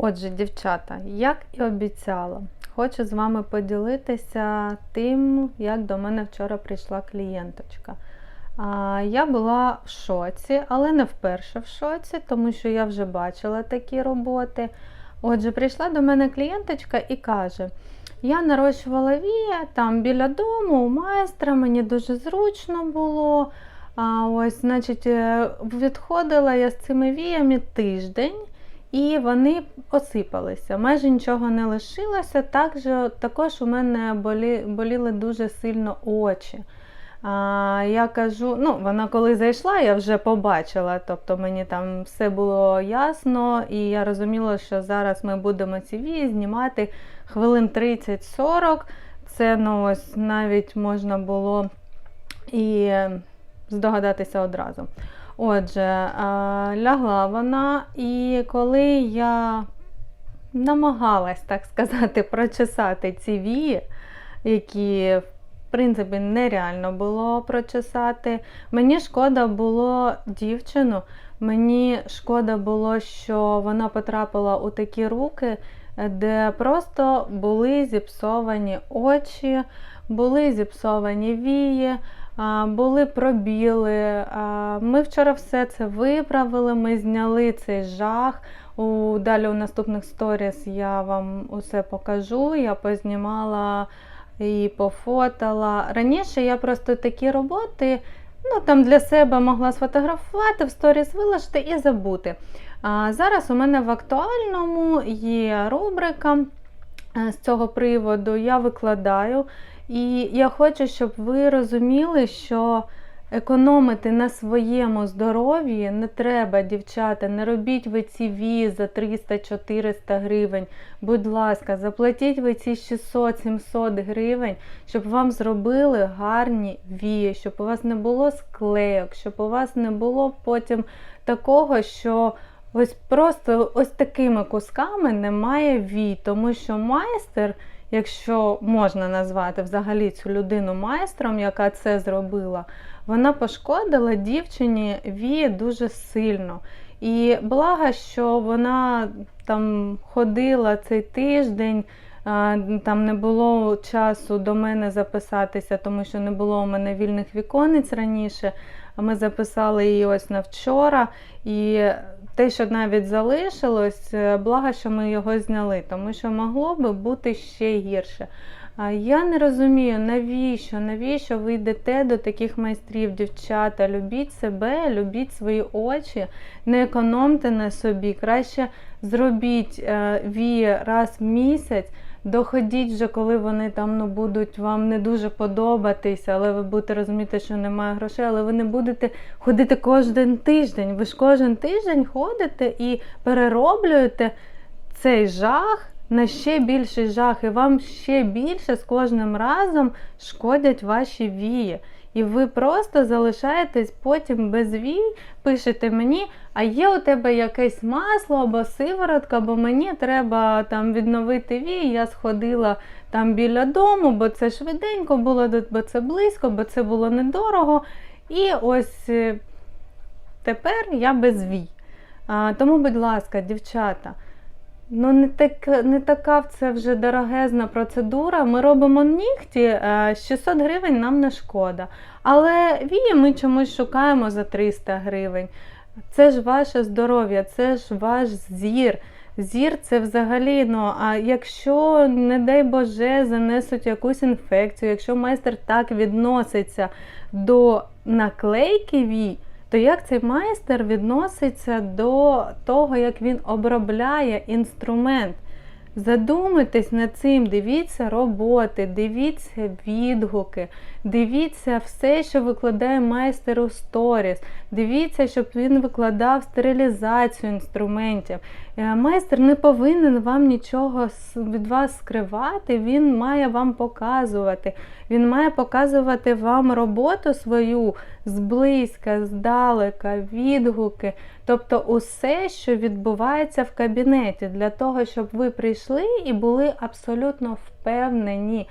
Отже, дівчата, як і обіцяла, хочу з вами поділитися тим, як до мене вчора прийшла клієнточка. Я була в шоці, але не вперше в шоці, тому що я вже бачила такі роботи. Отже, прийшла до мене клієнточка і каже: я нарощувала вія там біля дому, у майстра, мені дуже зручно було. А ось, значить, е, відходила я з цими віями тиждень. І вони осипалися, майже нічого не лишилося. Також, також у мене болі, боліли дуже сильно очі. А, Я кажу, ну, вона коли зайшла, я вже побачила, тобто мені там все було ясно, і я розуміла, що зараз ми будемо ці вії знімати хвилин 30-40. Це ну, ось навіть можна було і здогадатися одразу. Отже, лягла вона, і коли я намагалась, так сказати, прочесати ці вії, які, в принципі, нереально було прочесати, мені шкода було дівчину, мені шкода було, що вона потрапила у такі руки, де просто були зіпсовані очі, були зіпсовані вії були пробіли. Ми вчора все це виправили, ми зняли цей жах. У, Далі у наступних сторіс я вам усе покажу. Я познімала і пофотала. Раніше я просто такі роботи ну, там для себе могла сфотографувати, в сторіс виложити і забути. А Зараз у мене в актуальному є рубрика е, з цього приводу. Я викладаю. І я хочу, щоб ви розуміли, що економити на своєму здоров'ї не треба, дівчата. Не робіть ви ці ві за 300-400 гривень. Будь ласка, заплатіть ви ці 600-700 гривень, щоб вам зробили гарні вії, щоб у вас не було склейок, щоб у вас не було потім такого, що. Ось просто ось такими кусками немає вій, тому що майстер якщо можна назвати взагалі цю людину майстром, яка це зробила, вона пошкодила дівчині вії дуже сильно. І благо, що вона там ходила цей тиждень. Там не було часу до мене записатися, тому що не було у мене вільних віконець раніше. Ми записали її ось на вчора. І те, що навіть залишилось, е, благо, що ми його зняли, тому що могло би бути ще гірше. Я не розумію, навіщо, навіщо ви йдете до таких майстрів, дівчата. Любіть себе, любіть свої очі, не економте на собі. Краще зробіть е, вії раз в місяць. Доходіть вже, коли вони там ну, будуть вам не дуже подобатися, але ви будете розуміти, що немає грошей, але ви не будете ходити кожен тиждень. Ви ж кожен тиждень ходите і перероблюєте цей жах на ще більший жах, і вам ще більше з кожним разом шкодять ваші вії. І ви просто залишаєтесь потім без вій, пишете мені, а є у тебе якесь масло або сиворотка, бо мені треба там відновити вій. Я сходила там біля дому, бо це швиденько було, бо це близько, бо це було недорого. І ось е, тепер я без вій. Тому, будь ласка, дівчата. Ну, не так, не така це вже дорогезна процедура. Ми робимо нігті, 600 е, гривень нам не шкода. Але вії ми чомусь шукаємо за 300 гривень. Це ж ваше здоров'я, це ж ваш зір. Зір це взагалі, ну, а якщо, не дай Боже, занесуть якусь інфекцію, якщо майстер так відноситься до наклейки вій, то як цей майстер відноситься до того, як він обробляє інструмент? Задумайтесь над цим, дивіться роботи, дивіться відгуки, дивіться все, що викладає майстер у сторіс. Дивіться, щоб він викладав стерилізацію інструментів. Е, майстер не повинен вам нічого від вас скривати, він має вам показувати. Він має показувати вам роботу свою зблизька, здалека, відгуки. Тобто усе, що відбувається в кабінеті, для того, щоб ви прийшли і були абсолютно впевнені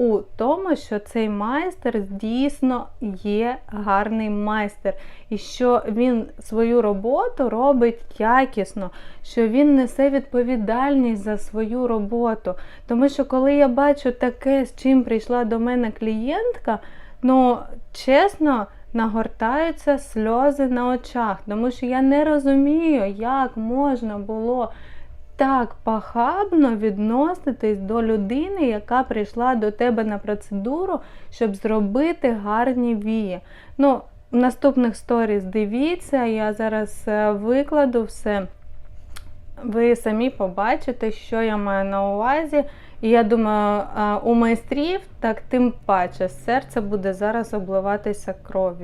у тому, що цей майстер дійсно є гарний майстер, і що він свою роботу робить якісно, що він несе відповідальність за свою роботу. Тому що коли я бачу таке, з чим прийшла до мене клієнтка, ну чесно. Нагортаються сльози на очах, тому що я не розумію, як можна було так пахабно відноситись до людини, яка прийшла до тебе на процедуру, щоб зробити гарні вії. Ну, в наступних сторіс дивіться, я зараз е, викладу все. Ви самі побачите, що я маю на увазі. І я думаю, е, у майстрів так тим паче серце буде зараз обливатися кров'ю.